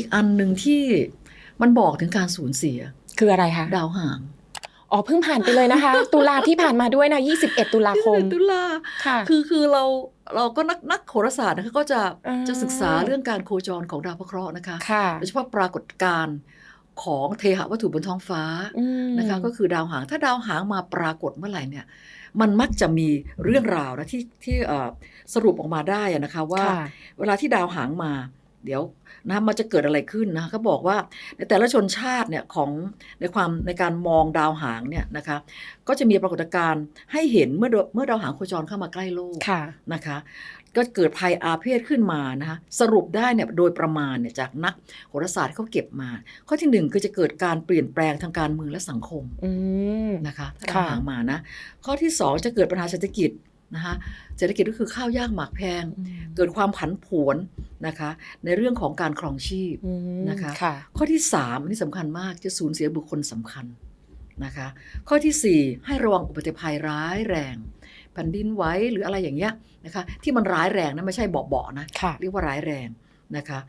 อีกอันหนึ่งที่มันบอกถึงการสูญเสีย คืออะไรคะ ดาวหาง อ๋อเพิ่งผ่านไปเลยนะคะ ตุลาที่ผ่านมาด้วยนะ 21 ตุลาคมตุลาค่ะ คือคือเราเราก็นักนักโหราศาสตร์นะคะก็จะอ่าจะศึกษาเรื่องการโคจรของดาวพระเคราะห์นะคะค่ะโดยเฉพาะปรากฏการณ์ของเทหะวัตถุบนท้องฟ้าอืมนะคะก็คือดาวหาง ถ้าดาวหางมาปรากฏเมื่อไหร่เนี่ย มันมักจะมีเรื่องราวนะที่ที่เอ่อสรุปออกมาได้อะนะคะว่าค่ะเวลาที่ดาวหางมา เดี๋ยวนะมันจะเกิดอะไรขึ้นนะเขาบอกว่าในแต่ละชนชาติเนี่ยของในความในการมองดาวหางเนี่ยนะคะก็จะมีปรากฏการณ์ให้เห็นเมื่อดเมื่อดาวหางโคจรเข้ามาใกล้โลกค่ะนะคะ ก็เกิดภัยอาเพศขึ้นมานะคะสรุปได้เนี่ยโดยประมาณเนี่ยจากนักโหราศาสตร์ที่เขาเก็บมา ข้อที่หนึ่งคือจะเกิดการเปลี่ยนแปลงทางการเมืองและสังคมอืมนะคะถ้าค่ะดาวหางมานะข้อที่สองจะเกิดปัญหาเศรษฐกิจ นะคะเศรษฐกิจก็คือข้าวยากหมากแพง เกิดความผันผวนนะคะ ในเรื่องของการครองชีพอืมนะคะค่ะข้อที่สามอันนี้สำคัญมากจะสูญเสียบุคคลสำคัญนะคะ ข้อที่สี่ให้ระวังอุบัติภัยร้ายแรงแผ่นดินไหวหรืออะไรอย่างเงี้ยนะคะที่มันร้ายแรงนะไม่ใช่เบาๆนะค่ะเรียกว่าร้ายแรงนะคะ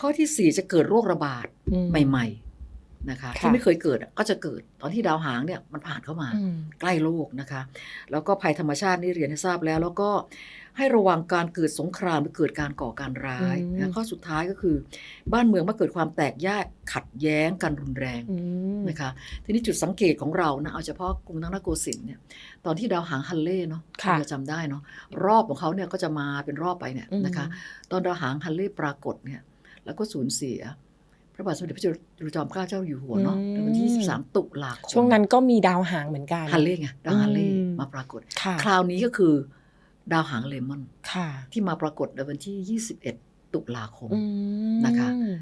ข้อที่สี่จะเกิดโรคระบาดอืมใหม่ ๆ นะคะค่ะที่ไม่เคยเกิดอะก็จะเกิดตอนที่ดาวหางเนี่ยมันผ่านเข้ามาอืมใกล้โลกนะคะ แล้วก็ภัยธรรมชาตินี่เรียนให้ทราบแล้ว แล้วก็ให้ระวังการเกิดสงครามหรือเกิดการก่อการร้ายอืมนะข้อสุดท้ายก็คือ บ้านเมืองมาเกิดความแตกแยกขัดแย้งกันรุนแรงอืมนะคะทีนี้จุดสังเกตของเรานะเอาเฉพาะกรุงนังนโกสินทร์เนี่ยตอนที่ดาวหางฮันเล่เนาะค่ะเราจำได้เนาะรอบของเขาเนี่ยก็จะมาเป็นรอบไปเนี่ยนะคะ ตอนดาวหางฮันเล่ปรากฏเนี่ยแล้วก็สูญเสีย พระบาทสมเด็จพระจุลจอมเกล้าเจ้าอยู่หัวเนาะในวันที่ 23 ตุลาคมช่วงนั้นก็มีดาวหางเหมือนกันฮันเล่ไงดาวฮันเล่อืมมาปรากฏค่ะคราวนี้ก็คือดาวหางเลมอนค่ะที่มาปรากฏในวันที่ 21 ตุลาคมอืมนะคะ